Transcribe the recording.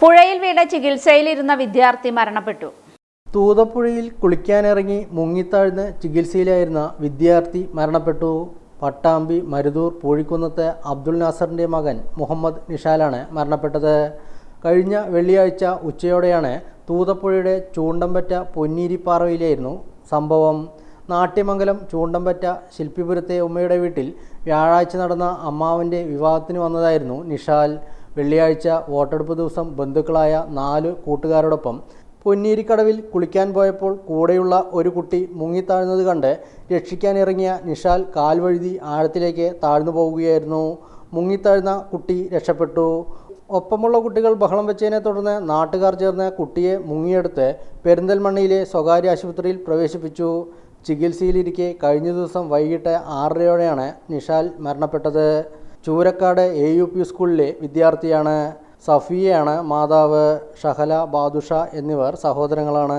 പുഴയിൽ വീണ ചികിത്സയിലിരുന്ന വിദ്യാർത്ഥി മരണപ്പെട്ടു. തൂതപ്പുഴയിൽ കുളിക്കാനിറങ്ങി മുങ്ങിത്താഴ്ന്ന് ചികിത്സയിലായിരുന്ന വിദ്യാർത്ഥി മരണപ്പെട്ടു. പട്ടാമ്പി മരുതൂർ പൂഴിക്കുന്നത്തെ അബ്ദുൽ നാസറിന്റെ മകൻ മുഹമ്മദ് നിഷാലാണ് മരണപ്പെട്ടത്. കഴിഞ്ഞ വെള്ളിയാഴ്ച ഉച്ചയോടെയാണ് തൂതപ്പുഴയുടെ ചൂണ്ടമ്പറ്റ പൊന്നീരിപ്പാറയിലായിരുന്നു സംഭവം. നാട്യമംഗലം ചൂണ്ടമ്പറ്റ ശില്പിപുരത്തെ ഉമ്മയുടെ വീട്ടിൽ വ്യാഴാഴ്ച നടന്ന അമ്മാവന്റെ വിവാഹത്തിന് വന്നതായിരുന്നു നിഷാൽ. വെള്ളിയാഴ്ച വോട്ടെടുപ്പ് ദിവസം ബന്ധുക്കളായ നാല് കൂട്ടുകാരോടൊപ്പം പൊന്നീരിക്കടവിൽ കുളിക്കാൻ പോയപ്പോൾ കൂടെയുള്ള ഒരു കുട്ടി മുങ്ങിത്താഴ്ന്നത് കണ്ട് രക്ഷിക്കാനിറങ്ങിയ നിഷാൽ കാൽവഴുതി ആഴത്തിലേക്ക് താഴ്ന്നു പോവുകയായിരുന്നു. മുങ്ങിത്താഴ്ന്ന കുട്ടി രക്ഷപ്പെട്ടു. ഒപ്പമുള്ള കുട്ടികൾ ബഹളം വെച്ചതിനെ തുടർന്ന് നാട്ടുകാർ ചേർന്ന് കുട്ടിയെ മുങ്ങിയെടുത്ത് പെരിന്തൽമണ്ണയിലെ സ്വകാര്യ ആശുപത്രിയിൽ പ്രവേശിപ്പിച്ചു. ചികിത്സയിലിരിക്കെ കഴിഞ്ഞ ദിവസം വൈകിട്ട് ആറരയോടെയാണ് നിഷാൽ മരണപ്പെട്ടത്. ചൂരക്കാട് എ യു പി സ്കൂളിലെ വിദ്യാർത്ഥിയാണ് സഫിയയാണ് മാതാവ് ഷഹല ബാദുഷ എന്നിവർ സഹോദരങ്ങളാണ്.